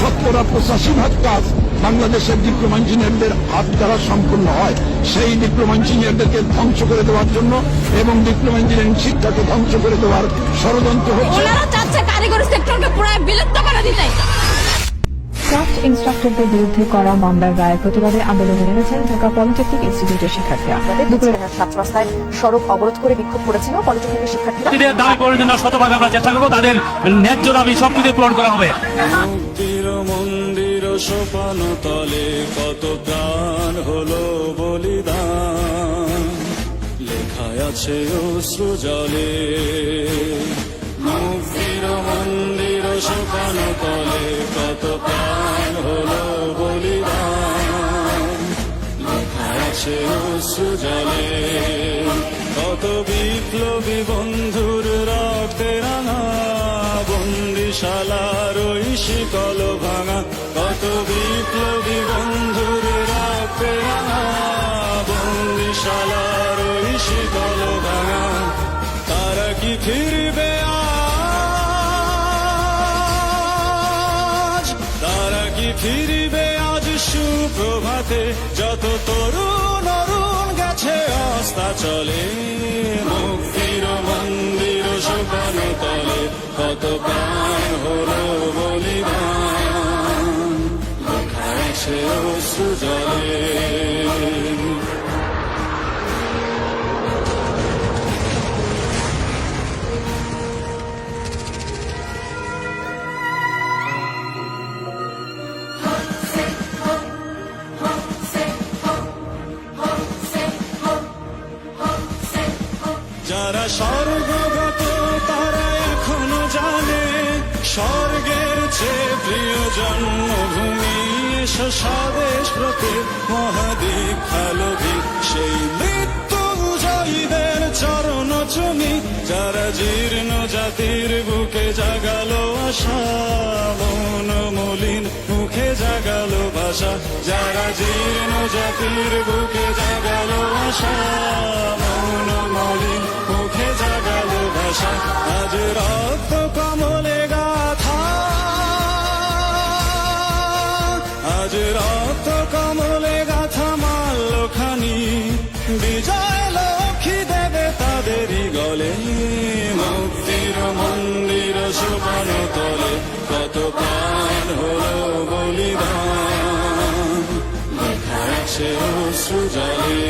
শতকরা পঁচাশি ভাগ কাজ বাংলাদেশের ডিপ্লোমা ইঞ্জিনিয়ারদের হাত দ্বারা সম্পূর্ণ হয়। সেই ডিপ্লোমা ইঞ্জিনিয়ারদেরকে ধ্বংস করে দেওয়ার জন্য এবং ডিপ্লোমা ইঞ্জিনিয়ারিং শিক্ষাকে ধ্বংস করে দেওয়ার ষড়যন্ত্র হচ্ছে। কারিগরি সেক্টরকে পুরো বিলুপ্ত করে দিতে। ক্রাফট ইনস্ট্রাক্টরদের বিরুদ্ধে করা মামলার রায়ের প্রতিবাদে আন্দোলনে নেমেছেন ঢাকা পলিটেকনিক ইনস্টিটিউটের শিক্ষার্থীরা। দুপুরে সাত রাস্তায় সড়ক অবরোধ করে বিক্ষোভ করেছিল পলিটেকনিকের শিক্ষার্থীরা। দাবি পূরণের জন্য শতভাগ আমরা চেষ্টা করব তাদের ন্যায্য দাবি সবকিছু পূরণ করা হবে। মন্দির সোপান তলে কত প্রাণ হলো বলিদান। লেখায় আছে অশ্রু জলে। মন্দির সোপান তলে কত প্রাণ হলো বলিদান। লেখায় আছে অশ্রু জলে। কত বিপ্লবী বন্ধুর রক্তে রাঙা বন্দিশালার শিকল বন্দিশালার ওই শিকল ভাঙা তারা কি ফিরবে আজ? তারা কি ফিরবে আজ সুপ্রভাতে? যত তরুণ অরুণ গেছে অস্তা চলে, মুক্তির মন্দির সুপান তলে, কত প্রাণ হলো বলিদান। লেখা আছে অশ্রু যারা স্বর্গগত, তারা এখনও জানে, স্বর্গের চেয়ে প্রিয় জন্মভূমি স্বদেশ প্রতি মহাদীক্ষালভী সেই মৃত্যু জয়ীদের চরণ চুমি যারা জীর্ণ জাতির বুকে জাগালো আশা মলিন মুখে জাগালো ভাষা, যারা জীর্ণ জাতির বুকে জাগালো আশা। আজ রক্ত কমলে গাথা। আজ রক্ত কমলে গাথা মাল্য খানি বিজয় লক্ষ্মী দেবে তাদেরই গলে। মুক্তির মন্দির সুপান তলে, কত প্রাণ হলো বলিদান। লেখা আছে অশ্রু জলে।